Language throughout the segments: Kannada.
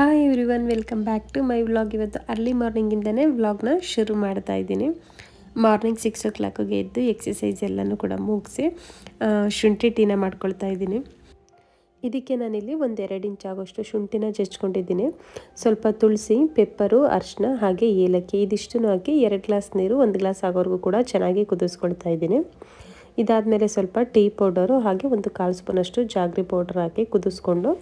Hi everyone welcome back to my vlog ಇವತ್ತು ಅರ್ಲಿ ಮಾರ್ನಿಂಗಿಂದನೇ ವ್ಲಾಗ್ನ ಶುರು ಮಾಡ್ತಾ ಇದ್ದೀನಿ. ಮಾರ್ನಿಂಗ್ ಸಿಕ್ಸ್ ಓ ಕ್ಲಾಕಿಗೆ ಎದ್ದು ಎಕ್ಸಸೈಸ್ ಎಲ್ಲನೂ ಕೂಡ ಮುಗಿಸಿ ಶುಂಠಿ ಟೀನ ಮಾಡ್ಕೊಳ್ತಾ ಇದ್ದೀನಿ. ಇದಕ್ಕೆ ನಾನಿಲ್ಲಿ ಒಂದು ಎರಡು ಇಂಚ್ ಆಗೋಷ್ಟು ಶುಂಠಿನ ಜಚ್ಕೊಂಡಿದ್ದೀನಿ ಸ್ವಲ್ಪ ತುಳಸಿ, ಪೆಪ್ಪರು, ಅರಿಶಿನ ಹಾಗೆ ಏಲಕ್ಕಿ ಇದಿಷ್ಟು ಹಾಕಿ ಎರಡು ಗ್ಲಾಸ್ ನೀರು, ಒಂದು ಗ್ಲಾಸ್ ಆಗೋವರೆಗೂ ಕೂಡ ಚೆನ್ನಾಗಿ ಕುದಿಸ್ಕೊಳ್ತಾ ಇದ್ದೀನಿ. ಇದಾದಮೇಲೆ ಸ್ವಲ್ಪ ಟೀ ಪೌಡರು ಹಾಗೆ ಒಂದು ಕಾಲು ಸ್ಪೂನಷ್ಟು ಜಾಗ್ರಿ ಪೌಡರ್ ಹಾಕಿ ಕುದಿಸ್ಕೊಂಡು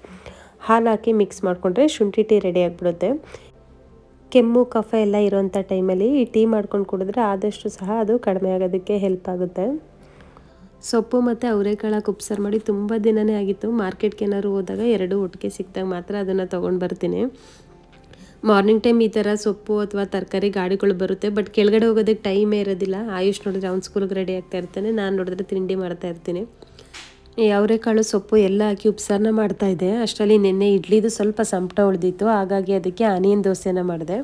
ಹಾಲು ಹಾಕಿ ಮಿಕ್ಸ್ ಮಾಡಿಕೊಂಡ್ರೆ ಶುಂಠಿ ಟೀ ರೆಡಿ ಆಗಿಬಿಡುತ್ತೆ. ಕೆಮ್ಮು, ಕಫ ಎಲ್ಲ ಇರೋವಂಥ ಟೈಮಲ್ಲಿ ಈ ಟೀ ಮಾಡ್ಕೊಂಡು ಕುಡಿದ್ರೆ ಆದಷ್ಟು ಸಹ ಅದು ಕಡಿಮೆ ಆಗೋದಕ್ಕೆ ಹೆಲ್ಪ್ ಆಗುತ್ತೆ. ಸೊಪ್ಪು ಮತ್ತು ಅವರೆಕಾಳ ಉಪ್ಸಾರು ಮಾಡಿ ತುಂಬ ದಿನವೇ ಆಗಿತ್ತು. ಮಾರ್ಕೆಟ್ಗೆ ಏನಾದ್ರು ಹೋದಾಗ ಎರಡು ಒಟ್ಟಿಗೆ ಸಿಕ್ಕಿದಾಗ ಮಾತ್ರ ಅದನ್ನು ತೊಗೊಂಡು ಬರ್ತೀನಿ. ಮಾರ್ನಿಂಗ್ ಟೈಮ್ ಈ ಥರ ಸೊಪ್ಪು ಅಥವಾ ತರಕಾರಿ ಗಾಡಿಗಳು ಬರುತ್ತೆ. ಬಟ್ ಕೆಳಗಡೆ ಹೋಗೋದಕ್ಕೆ ಟೈಮೇ ಇರೋದಿಲ್ಲ. ಆಯುಷ್ ನೋಡಿದ್ರೆ ಅವ್ನು ಸ್ಕೂಲ್ಗೆ ರೆಡಿ ಆಗ್ತಾ ಇರ್ತಾನೆ. ನಾನು ನೋಡಿದ್ರೆ ತಿಂಡಿ ಮಾಡ್ತಾ ಇರ್ತೀನಿ. ಅವರೆಕಾಳು ಸೊಪ್ಪು ಎಲ್ಲ ಹಾಕಿ ಉಪ್ಸಾರನ ಮಾಡ್ತಾ ಇದ್ದೆ. ಅಷ್ಟರಲ್ಲಿ ನಿನ್ನೆ ಇಡ್ಲಿದು ಸ್ವಲ್ಪ ಸಂಪಟ ಉಳಿದಿತ್ತು. ಹಾಗಾಗಿ ಅದಕ್ಕೆ ಆನಿಯನ್ ದೋಸೆನ ಮಾಡಿದೆ.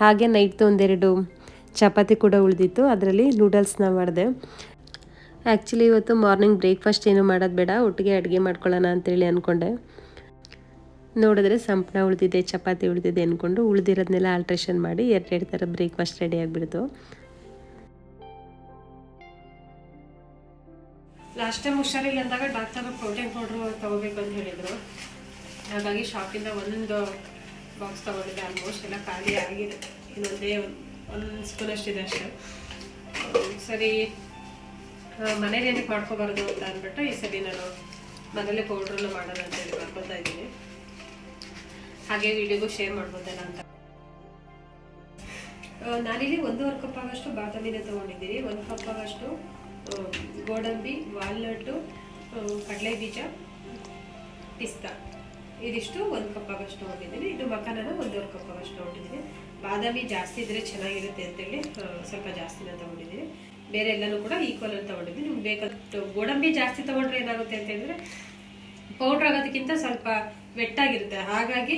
ಹಾಗೆ ನೈಟ್ದು ಒಂದೆರಡು ಚಪಾತಿ ಕೂಡ ಉಳಿದಿತ್ತು. ಅದರಲ್ಲಿ ನೂಡಲ್ಸ್ನ ಮಾಡಿದೆ. ಆ್ಯಕ್ಚುಲಿ ಇವತ್ತು ಮಾರ್ನಿಂಗ್ ಬ್ರೇಕ್ಫಾಸ್ಟ್ ಏನು ಮಾಡೋದು ಬೇಡ. ಒಟ್ಟಿಗೆ ಅಡುಗೆ ಮಾಡ್ಕೊಳ್ಳೋಣ ಅಂತೇಳಿ ಅಂದ್ಕೊಂಡೆ ನೋಡಿದ್ರೆ ಸಂಪಣ ಉಳಿದಿದೆ, ಚಪಾತಿ ಉಳಿದಿದೆ ಅಂದ್ಕೊಂಡು ಉಳಿದಿರೋದನ್ನೆಲ್ಲ ಆಲ್ಟ್ರೇಷನ್ ಮಾಡಿ ಎರಡೆರಡು ಥರ ಬ್ರೇಕ್ಫಾಸ್ಟ್ ರೆಡಿ ಆಗಿಬಿಡ್ತು. ಲಾಸ್ಟ್ ಟೈಮ್ ಹುಷಾರಿಲ್ಲ ಅಂದಾಗ ಡಾಕ್ಟರ್ ಪ್ರೋಟೀನ್ ಪೌಡ್ರು ತಗೋಬೇಕು ಅಂತ ಹೇಳಿದರು. ಹಾಗಾಗಿ ಶಾಪಿಂದ ಒಂದೊಂದು ಬಾಕ್ಸ್ ತಗೊಂಡಿದ್ದೆ ಆಲ್ಮೋಸ್ಟ್ ಎಲ್ಲ ಖಾಲಿ ಆಗಿದೆ. ಇನ್ನೊಂದೇ ಒಂದು ಸ್ಪೂನ್ ಅಷ್ಟಿದೆ ಅಷ್ಟೇ. ಸರಿ ಮನೇಲಿ ಏನಕ್ಕೆ ಮಾಡ್ಕೋಬಾರ್ದು ಅಂತ ಅಂದ್ಬಿಟ್ಟು ಈ ಸರಿ ನಾನು ಮನೇಲಿ ಪೌಡ್ರನ್ನ ಮಾಡೋಣ ಅಂತೇಳಿ ಮಾಡ್ಕೊತಾ ಇದ್ದೀನಿ. ಹಾಗೆ ವಿಡಿಯೋಗೂ ಶೇರ್ ಮಾಡ್ಬೋದಲ್ಲ ಅಂತ. ನಾನಿಲ್ಲಿ ಒಂದೂವರೆ ಕಪ್ ಆಗೋಷ್ಟು ಬಾದಾಮಿನ ತೊಗೊಂಡಿದ್ದೀನಿ. ಒಂದು ಕಪ್ ಆಗಷ್ಟು ಗೋಡಂಬಿ, ವಾಲ್ನಟ್ಟು ಕಡಲೆ ಬೀಜ ಪಿಸ್ತಾ. ಇದಿಷ್ಟು ಒಂದು ಕಪ್ ಆಗಷ್ಟು ತೊಗೊಂಡಿದ್ದೀನಿ ಇದು ಮಕಾನನ ಒಂದೂವರೆ ಕಪ್ ಆಗಷ್ಟು ತೊಗೊಂಡಿದ್ದೀನಿ ಬಾದಾಮಿ ಜಾಸ್ತಿ ಇದ್ದರೆ ಚೆನ್ನಾಗಿರುತ್ತೆ ಅಂತೇಳಿ ಸ್ವಲ್ಪ ಜಾಸ್ತಿನ ತೊಗೊಂಡಿದ್ದೀನಿ. ಬೇರೆ ಎಲ್ಲನೂ ಕೂಡ ಈಕ್ವಲ್ ಅಂತ ತೊಗೊಂಡಿದ್ದೀನಿ. ನಿಮ್ಗೆ ಬೇಕಾದ ಗೋಡಂಬಿ ಜಾಸ್ತಿ ತೊಗೊಂಡ್ರೆ ಏನಾಗುತ್ತೆ ಅಂತಂದರೆ ಪೌಡ್ರ್ ಆಗೋದಕ್ಕಿಂತ ಸ್ವಲ್ಪ ವೆಟ್ಟಾಗಿರುತ್ತೆ. ಹಾಗಾಗಿ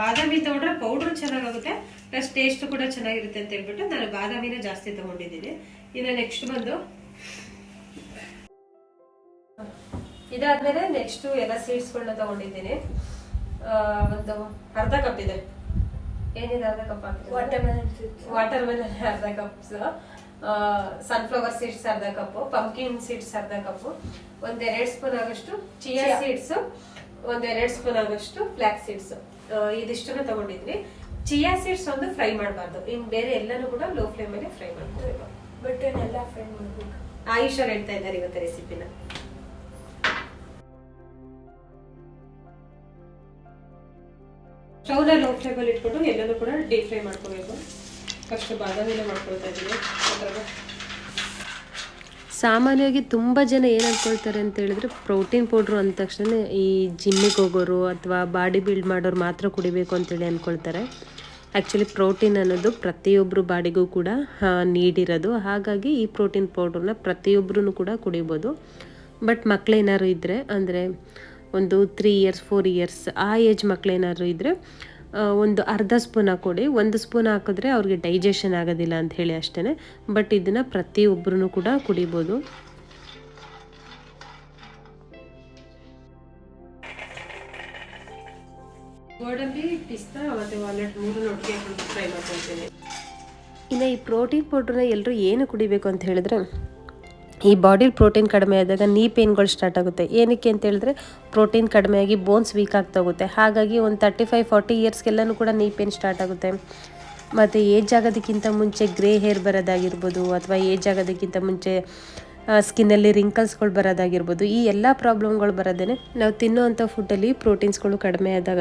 ಬಾದಾಮಿ ತೊಗೊಂಡ್ರೆ ಪೌಡ್ರ್ ಚೆನ್ನಾಗಾಗುತ್ತೆ, ಪ್ಲಸ್ ಟೇಸ್ಟ್ ಕೂಡ ಚೆನ್ನಾಗಿರುತ್ತೆ ಅಂತ ಹೇಳ್ಬಿಟ್ಟು ನಾನು ಬಾದಾಮಿನ ಜಾಸ್ತಿ ತೊಗೊಂಡಿದ್ದೀನಿ. ಇನ್ನು ನೆಕ್ಸ್ಟ್ ಬಂದು ಇದಾದ್ಮೇಲೆ ನೆಕ್ಸ್ಟ್ ಎಲ್ಲ ಸೀಡ್ಸ್ಗಳನ್ನ ತಗೊಂಡಿದ್ದೀನಿ. ಒಂದು ಅರ್ಧ ಕಪ್ ಇದೆ. ಏನಿದೆ ಅರ್ಧ ಕಪ್ ವಾಟರ್ ಮೆಲನ್ ಅರ್ಧ ಕಪ್ಸ್. ಸನ್ಫ್ಲವರ್ ಸೀಡ್ಸ್ ಅರ್ಧ ಕಪ್ ಪಂಕಿನ್ ಸೀಡ್ಸ್ ಅರ್ಧ ಕಪ್ ಒಂದೆರಡು ಎರಡ್ ಸ್ಪೂನ್ ಆಗಷ್ಟು ಚಿಯಾ ಸೀಡ್ಸ್ ಒಂದೆರಡು ಎರಡ್ ಸ್ಪೂನ್ ಆಗಷ್ಟು ಫ್ಲಾಕ್ ಸೀಡ್ಸ್ ಇದಿಷ್ಟನ್ನು ತಗೊಂಡಿದ್ವಿ. ಚಿಯಾ ಸೀಡ್ಸ್ ಒಂದು ಫ್ರೈ ಮಾಡಬಾರ್ದು. ಇನ್ ಬೇರೆ ಎಲ್ಲಾನು ಕೂಡ ಲೋ ಫ್ಲೇಮ್ ಅಲ್ಲಿ ಫ್ರೈ ಮಾಡ್ಕೋಬೇಕು. ಬಟ್ ಎಲ್ಲ ಫ್ರೈ ಮಾಡ್ಬೇಕು? ಆಯುಷ್ ಅವ್ರು ಹೇಳ್ತಾ ಇದ್ದಾರೆ ಇವತ್ತು ರೆಸಿಪಿನ ಸ್ಟವ್ನ ಲೋ ಫ್ಲೇಮಲ್ಲಿ ಇಟ್ಕೊಂಡು ಎಲ್ಲನೂ ಕೂಡ ಡೀಪ್ ಫ್ರೈ ಮಾಡ್ಕೋಬೇಕು. ಫಸ್ಟ್ ಬಾದಾಮಿನ ಮಾಡ್ಕೊಳ್ತಾ ಇದ್ದೀನಿ. ಸಾಮಾನ್ಯವಾಗಿ ತುಂಬ ಜನ ಏನು ಅಂದ್ಕೊಳ್ತಾರೆ ಅಂತ ಹೇಳಿದ್ರೆ ಪ್ರೋಟೀನ್ ಪೌಡ್ರು ಅಂದ ತಕ್ಷಣ ಈ ಜಿಮ್ಮಿಗೆ ಹೋಗೋರು ಅಥವಾ ಬಾಡಿ ಬಿಲ್ಡ್ ಮಾಡೋರು ಮಾತ್ರ ಕುಡಿಬೇಕು ಅಂತೇಳಿ ಅಂದ್ಕೊಳ್ತಾರೆ ಆ್ಯಕ್ಚುಲಿ ಪ್ರೋಟೀನ್ ಅನ್ನೋದು ಪ್ರತಿಯೊಬ್ಬರು ಬಾಡಿಗೂ ಕೂಡ ನೀಡಿರೋದು. ಹಾಗಾಗಿ ಈ ಪ್ರೋಟೀನ್ ಪೌಡ್ರನ್ನ ಪ್ರತಿಯೊಬ್ಬರೂ ಕೂಡ ಕುಡಿಬೋದು. ಬಟ್ ಮಕ್ಕಳೇನಾದ್ರು ಇದ್ದರೆ ಅಂದರೆ ಒಂದು ತ್ರೀ ಇಯರ್ಸ್ ಫೋರ್ ಇಯರ್ಸ್ ಆ ಏಜ್ ಮಕ್ಕಳೇನಾದ್ರು ಇದ್ದರೆ ಒಂದು ಅರ್ಧ ಸ್ಪೂನ್ ಹಾಕೊಡಿ. ಒಂದು ಸ್ಪೂನ್ ಹಾಕಿದ್ರೆ ಅವ್ರಿಗೆ ಡೈಜೆಷನ್ ಆಗೋದಿಲ್ಲ ಅಂತ ಹೇಳಿ ಅಷ್ಟೇ ಬಟ್ ಇದನ್ನು ಪ್ರತಿಯೊಬ್ಬರೂ ಕೂಡ ಕುಡಿಬೋದು. ಗೋಡಂಬಿ ಪಿಸ್ತಾ ಮತ್ತು ವಾಲ್ನಟ್ ಮೂರು ಒಟ್ಟಿಗೆ ಫ್ರೈ ಮಾಡ್ಕೊಳ್ತೀನಿ. ಇನ್ನು ಈ ಪ್ರೋಟೀನ್ ಪೌಡ್ರನ್ನ ಎಲ್ಲರೂ ಏನು ಕುಡಿಬೇಕು ಅಂತ ಹೇಳಿದ್ರೆ ಈ ಬಾಡಿಲಿ ಪ್ರೋಟೀನ್ ಕಡಿಮೆ ಆದಾಗ ನೀ ಪೇನ್ಗಳು ಸ್ಟಾರ್ಟ್ ಆಗುತ್ತೆ. ಏನಕ್ಕೆ ಅಂತ ಹೇಳಿದ್ರೆ ಪ್ರೋಟೀನ್ ಕಡಿಮೆ ಆಗಿ ಬೋನ್ಸ್ ವೀಕ್ ಆಗ್ತಾ ಹೋಗುತ್ತೆ. ಹಾಗಾಗಿ ಒಂದು ತರ್ಟಿ ಫೈವ್ ಫಾರ್ಟಿ ಇಯರ್ಸ್ಗೆಲ್ಲನೂ ಕೂಡ ನೀ ಪೇನ್ ಸ್ಟಾರ್ಟ್ ಆಗುತ್ತೆ. ಮತ್ತು ಏಜ್ ಆಗೋದಕ್ಕಿಂತ ಮುಂಚೆ ಗ್ರೇ ಹೇರ್ ಬರೋದಾಗಿರ್ಬೋದು ಅಥವಾ ಏಜ್ ಆಗೋದಕ್ಕಿಂತ ಮುಂಚೆ ಸ್ಕಿನ್ನಲ್ಲಿ ರಿಂಕಲ್ಸ್ಗಳು ಬರೋದಾಗಿರ್ಬೋದು, ಈ ಎಲ್ಲ ಪ್ರಾಬ್ಲಮ್ಗಳು ಬರೋದೇ ನಾವು ತಿನ್ನೋವಂಥ ಫುಡ್ಡಲ್ಲಿ ಪ್ರೋಟೀನ್ಸ್ಗಳು ಕಡಿಮೆ ಆದಾಗ.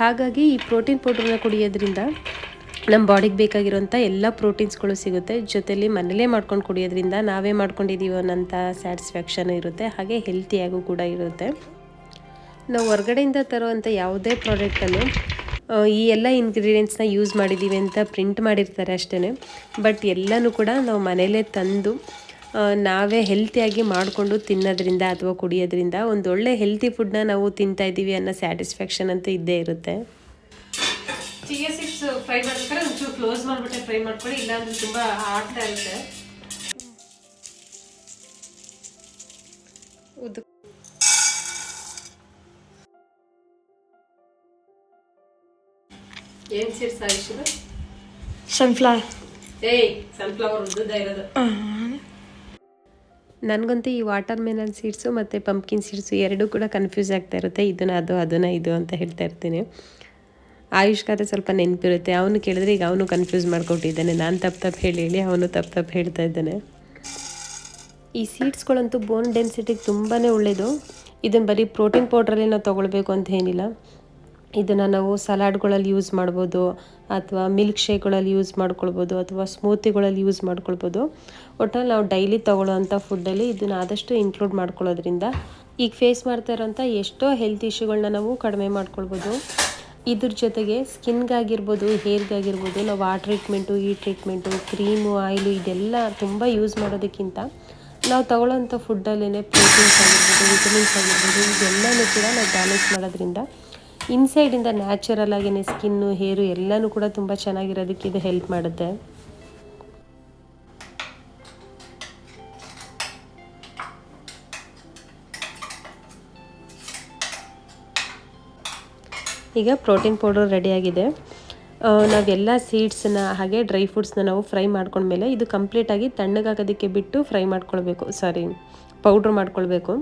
ಹಾಗಾಗಿ ಈ ಪ್ರೋಟೀನ್ ಪೌಡ್ರನ್ನ ಕುಡಿಯೋದ್ರಿಂದ ನಮ್ಮ ಬಾಡಿಗೆ ಬೇಕಾಗಿರೋಂಥ ಎಲ್ಲ ಪ್ರೋಟೀನ್ಸ್ಗಳು ಸಿಗುತ್ತೆ. ಜೊತೆಲಿ ಮನೇಲೇ ಮಾಡ್ಕೊಂಡು ಕುಡಿಯೋದ್ರಿಂದ ನಾವೇ ಮಾಡ್ಕೊಂಡಿದ್ದೀವಿ ಅನ್ನೋಂಥ ಸ್ಯಾಟಿಸ್ಫ್ಯಾಕ್ಷನ್ ಇರುತ್ತೆ. ಹಾಗೆ ಹೆಲ್ತಿಯಾಗೂ ಕೂಡ ಇರುತ್ತೆ. ನಾವು ಹೊರಗಡೆಯಿಂದ ತರುವಂಥ ಯಾವುದೇ ಪ್ರಾಡಕ್ಟನ್ನು ಈ ಎಲ್ಲ ಇಂಗ್ರೀಡಿಯೆಂಟ್ಸ್ನ ಯೂಸ್ ಮಾಡಿದ್ದೀವಿ ಅಂತ ಪ್ರಿಂಟ್ ಮಾಡಿರ್ತಾರೆ ಅಷ್ಟೇ ಬಟ್ ಎಲ್ಲನೂ ಕೂಡ ನಾವು ಮನೇಲೇ ತಂದು ನಾವೇ ಹೆಲ್ತಿಯಾಗಿ ಮಾಡಿಕೊಂಡು ತಿನ್ನೋದ್ರಿಂದ ಅಥವಾ ಕುಡಿಯೋದ್ರಿಂದ ಒಂದು ಒಳ್ಳೆ ಹೆಲ್ತಿ ಫುಡ್ನ ನಾವು ತಿಂತಾ ಇದ್ದೀವಿ ಅನ್ನೋ ಸ್ಯಾಟಿಸ್ಫ್ಯಾಕ್ಷನ್ ಅಂತೂ ಇದ್ದೇ ಇರುತ್ತೆ. ಚಿಯಾ ಸೀಡ್ಸ್ ಫ್ರೈ ಮಾಡ್ಬೇಕಾದ್ರೆ ಒಂಚೂರು ಕ್ಲೋಸ್ ಮಾಡಿಬಿಟ್ಟೆ ಫ್ರೈ ಮಾಡ್ಕೊಳ್ಳಿ ಇಲ್ಲಾಂದ್ರೆ ತುಂಬ ಆಡ್ತಾ ಇರುತ್ತೆ. ಉದ್ದು ಏನು ಸೀಡ್ಸ್ ಆಯುಷ್ ಸನ್ಫ್ಲವರ್ ಏಯ್ ಸನ್ಫ್ಲವರ್ ಉದ್ದ ಇರೋದು. ನನಗಂತೂ ಈ ವಾಟರ್ ಮೆಲನ್ ಸೀಡ್ಸು ಮತ್ತು ಪಂಪ್ಕಿನ್ ಸೀಡ್ಸು ಎರಡೂ ಕೂಡ ಕನ್ಫ್ಯೂಸ್ ಆಗ್ತಾ ಇರುತ್ತೆ. ಇದನ್ನ ಅದು ಅದನ್ನ ಇದು ಅಂತ ಹೇಳ್ತಾ ಇರ್ತೀನಿ. ಆಯುಷ್ಗಾದ್ರೆ ಸ್ವಲ್ಪ ನೆನಪಿರುತ್ತೆ. ಅವನು ಕೇಳಿದ್ರೆ ಈಗ ಅವನು ಕನ್ಫ್ಯೂಸ್ ಮಾಡ್ಕೊಟ್ಟಿದ್ದಾನೆ. ನಾನು ತಪ್ಪು ತಪ್ಪು ಹೇಳಿ ಹೇಳಿ ಅವನು ತಪ್ಪು ತಪ್ಪು ಹೇಳ್ತಾ ಇದ್ದಾನೆ. ಈ ಸೀಡ್ಸ್ಗಳಂತೂ ಬೋನ್ ಡೆನ್ಸಿಟಿಗೆ ತುಂಬಾ ಒಳ್ಳೆಯದು ಇದನ್ನು ಬರೀ ಪ್ರೋಟೀನ್ ಪೌಡ್ರಲ್ಲಿ ನಾವು ತೊಗೊಳ್ಬೇಕು ಅಂತ ಏನಿಲ್ಲ. ಇದನ್ನು ನಾವು ಸಲಾಡ್ಗಳಲ್ಲಿ ಯೂಸ್ ಮಾಡ್ಬೋದು, ಅಥವಾ ಮಿಲ್ಕ್ ಶೇಕ್ಗಳಲ್ಲಿ ಯೂಸ್ ಮಾಡ್ಕೊಳ್ಬೋದು, ಅಥವಾ ಸ್ಮೂತಿಗಳಲ್ಲಿ ಯೂಸ್ ಮಾಡ್ಕೊಳ್ಬೋದು. ಒಟ್ಟಲ್ಲಿ ನಾವು ಡೈಲಿ ತೊಗೊಳ್ಳೋವಂಥ ಫುಡ್ಡಲ್ಲಿ ಇದನ್ನು ಆದಷ್ಟು ಇನ್ಕ್ಲೂಡ್ ಮಾಡ್ಕೊಳ್ಳೋದ್ರಿಂದ, ಈಗ ಫೇಸ್ ಮಾಡ್ತಾ ಇರೋಂಥ ಎಷ್ಟೋ ಹೆಲ್ತ್ ಇಶ್ಯೂಗಳನ್ನ ನಾವು ಕಡಿಮೆ ಮಾಡ್ಕೊಳ್ಬೋದು. ಇದ್ರ ಜೊತೆಗೆ ಸ್ಕಿನ್ಗಾಗಿರ್ಬೋದು, ಹೇರ್ಗಾಗಿರ್ಬೋದು, ನಾವು ಆ ಟ್ರೀಟ್ಮೆಂಟು, ಈ ಟ್ರೀಟ್ಮೆಂಟು, ಕ್ರೀಮು, ಆಯಿಲು ಇದೆಲ್ಲ ತುಂಬ ಯೂಸ್ ಮಾಡೋದಕ್ಕಿಂತ ನಾವು ತಗೊಳ್ಳೋಂಥ ಫುಡ್ಡಲ್ಲೇ ಪ್ರೋಟೀನ್ಸ್ ಆಗಿರ್ಬೋದು, ವಿಟಮಿನ್ಸ್ ಆಗಿರ್ಬೋದು, ಇದೆಲ್ಲನೂ ಕೂಡ ನಾವು ಬ್ಯಾಲೆನ್ಸ್ ಮಾಡೋದ್ರಿಂದ ಇನ್ಸೈಡಿಂದ ನ್ಯಾಚುರಲ್ ಆಗಿನೇ ಸ್ಕಿನ್ನು, ಹೇರು ಎಲ್ಲನೂ ಕೂಡ ತುಂಬ ಚೆನ್ನಾಗಿರೋದಕ್ಕೆ ಇದು ಹೆಲ್ಪ್ ಮಾಡುತ್ತೆ. ಈಗ ಪ್ರೋಟೀನ್ ಪೌಡರ್ ರೆಡಿಯಾಗಿದೆ. ನಾವೆಲ್ಲ ಸೀಡ್ಸನ್ನ ಹಾಗೆ ಡ್ರೈ ಫ್ರೂಟ್ಸ್ನ ನಾವು ಫ್ರೈ ಮಾಡ್ಕೊಂಡ್ಮೇಲೆ ಇದು ಕಂಪ್ಲೀಟಾಗಿ ತಣ್ಣಗಾಗೋದಕ್ಕೆ ಬಿಟ್ಟು ಫ್ರೈ ಮಾಡ್ಕೊಳ್ಬೇಕು. ಸಾರಿ, ಪೌಡ್ರ್ ಮಾಡ್ಕೊಳ್ಬೇಕು.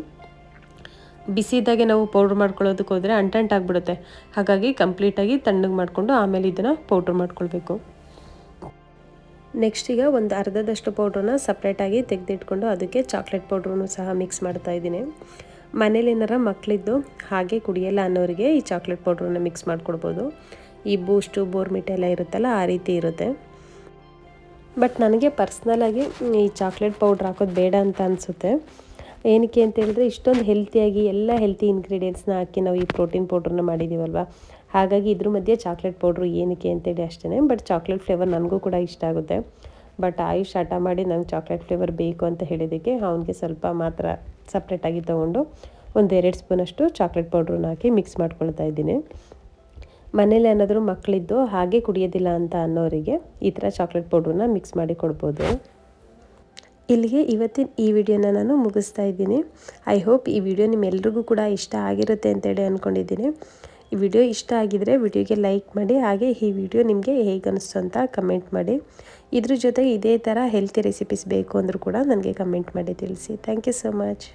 ಬಿಸಿದಾಗೆ ನಾವು ಪೌಡ್ರ್ ಮಾಡ್ಕೊಳ್ಳೋದಕ್ಕೆ ಹೋದರೆ ಅಂಟಂಟಾಗ್ಬಿಡುತ್ತೆ ಹಾಗಾಗಿ ಕಂಪ್ಲೀಟಾಗಿ ತಣ್ಣಗೆ ಮಾಡಿಕೊಂಡು ಆಮೇಲೆ ಇದನ್ನು ಪೌಡ್ರ್ ಮಾಡ್ಕೊಳ್ಬೇಕು. ನೆಕ್ಸ್ಟ್ ಈಗ ಒಂದು ಅರ್ಧದಷ್ಟು ಪೌಡ್ರನ್ನ ಸಪ್ರೇಟಾಗಿ ತೆಗೆದಿಟ್ಕೊಂಡು ಅದಕ್ಕೆ ಚಾಕ್ಲೇಟ್ ಪೌಡ್ರನ್ನು ಸಹ ಮಿಕ್ಸ್ ಮಾಡ್ತಾ ಇದ್ದೀನಿ. ಮನೇಲಿ ಏನಾರ ಮಕ್ಕಳಿದ್ದು ಹಾಗೆ ಕುಡಿಯಲ್ಲ ಅನ್ನೋರಿಗೆ ಈ ಚಾಕ್ಲೇಟ್ ಪೌಡ್ರನ್ನ ಮಿಕ್ಸ್ ಮಾಡ್ಕೊಡ್ಬೋದು. ಈ ಬೂಸ್ಟು ಬೋರ್ಮಿಟ ಎಲ್ಲ ಇರುತ್ತಲ್ಲ, ಆ ರೀತಿ ಇರುತ್ತೆ. ಬಟ್ ನನಗೆ ಪರ್ಸ್ನಲಾಗಿ ಈ ಚಾಕ್ಲೇಟ್ ಪೌಡ್ರ್ ಹಾಕೋದು ಬೇಡ ಅಂತ ಅನಿಸುತ್ತೆ. ಏನಕ್ಕೆ ಅಂತ ಹೇಳಿದ್ರೆ ಇಷ್ಟೊಂದು ಹೆಲ್ತಿಯಾಗಿ ಎಲ್ಲ ಹೆಲ್ತಿ ಇಂಗ್ರೀಡಿಯೆಂಟ್ಸ್ನ ಹಾಕಿ ನಾವು ಈ ಪ್ರೋಟೀನ್ ಪೌಡ್ರನ್ನ ಮಾಡಿದ್ದೀವಲ್ವ ಹಾಗಾಗಿ ಇದ್ರ ಮಧ್ಯೆ ಚಾಕ್ಲೇಟ್ ಪೌಡ್ರು ಏನಕ್ಕೆ ಅಂತೇಳಿ ಅಷ್ಟೇ ಬಟ್ ಚಾಕ್ಲೇಟ್ ಫ್ಲೇವರ್ ನನಗೂ ಕೂಡ ಇಷ್ಟ ಆಗುತ್ತೆ. ಬಟ್ ಆಯುಷ್ ಹಠ ಮಾಡಿ ನಂಗೆ ಚಾಕ್ಲೇಟ್ ಫ್ಲೇವರ್ ಬೇಕು ಅಂತ ಹೇಳಿದ್ದಕ್ಕೆ ಅವನಿಗೆ ಸ್ವಲ್ಪ ಮಾತ್ರ ಸಪ್ರೇಟಾಗಿ ತೊಗೊಂಡು ಒಂದು ಎರಡು ಸ್ಪೂನಷ್ಟು ಚಾಕ್ಲೇಟ್ ಪೌಡ್ರನ್ನ ಹಾಕಿ ಮಿಕ್ಸ್ ಮಾಡ್ಕೊಳ್ತಾ ಇದ್ದೀನಿ. ಮನೇಲಿ ಏನಾದರೂ ಮಕ್ಕಳಿದ್ದು ಹಾಗೆ ಕುಡಿಯೋದಿಲ್ಲ ಅಂತ ಅನ್ನೋರಿಗೆ ಈ ಥರ ಚಾಕ್ಲೇಟ್ ಪೌಡ್ರನ್ನ ಮಿಕ್ಸ್ ಮಾಡಿ ಕೊಡ್ಬೋದು. ಇಲ್ಲಿಗೆ ಇವತ್ತಿನ ಈ ವಿಡಿಯೋನ ನಾನು ಮುಗಿಸ್ತಾ ಇದ್ದೀನಿ. ಐ ಹೋಪ್ ಈ ವಿಡಿಯೋ ನಿಮ್ಮೆಲ್ರಿಗೂ ಕೂಡ ಇಷ್ಟ ಆಗಿರುತ್ತೆ ಅಂತೇಳಿ ಅಂದ್ಕೊಂಡಿದ್ದೀನಿ ಈ ವಿಡಿಯೋ ಇಷ್ಟ ಆಗಿದರೆ ವಿಡಿಯೋಗೆ ಲೈಕ್ ಮಾಡಿ, ಹಾಗೆ ಈ ವಿಡಿಯೋ ನಿಮಗೆ ಹೇಗೆ ಅನಿಸ್ತು ಅಂತ ಕಮೆಂಟ್ ಮಾಡಿ. ಇದ್ರ ಜೊತೆಗೆ ಇದೇ ಥರ ಹೆಲ್ತಿ ರೆಸಿಪೀಸ್ ಬೇಕು ಅಂದರೂ ಕೂಡ ನನಗೆ ಕಮೆಂಟ್ ಮಾಡಿ ತಿಳಿಸಿ. Thank you so much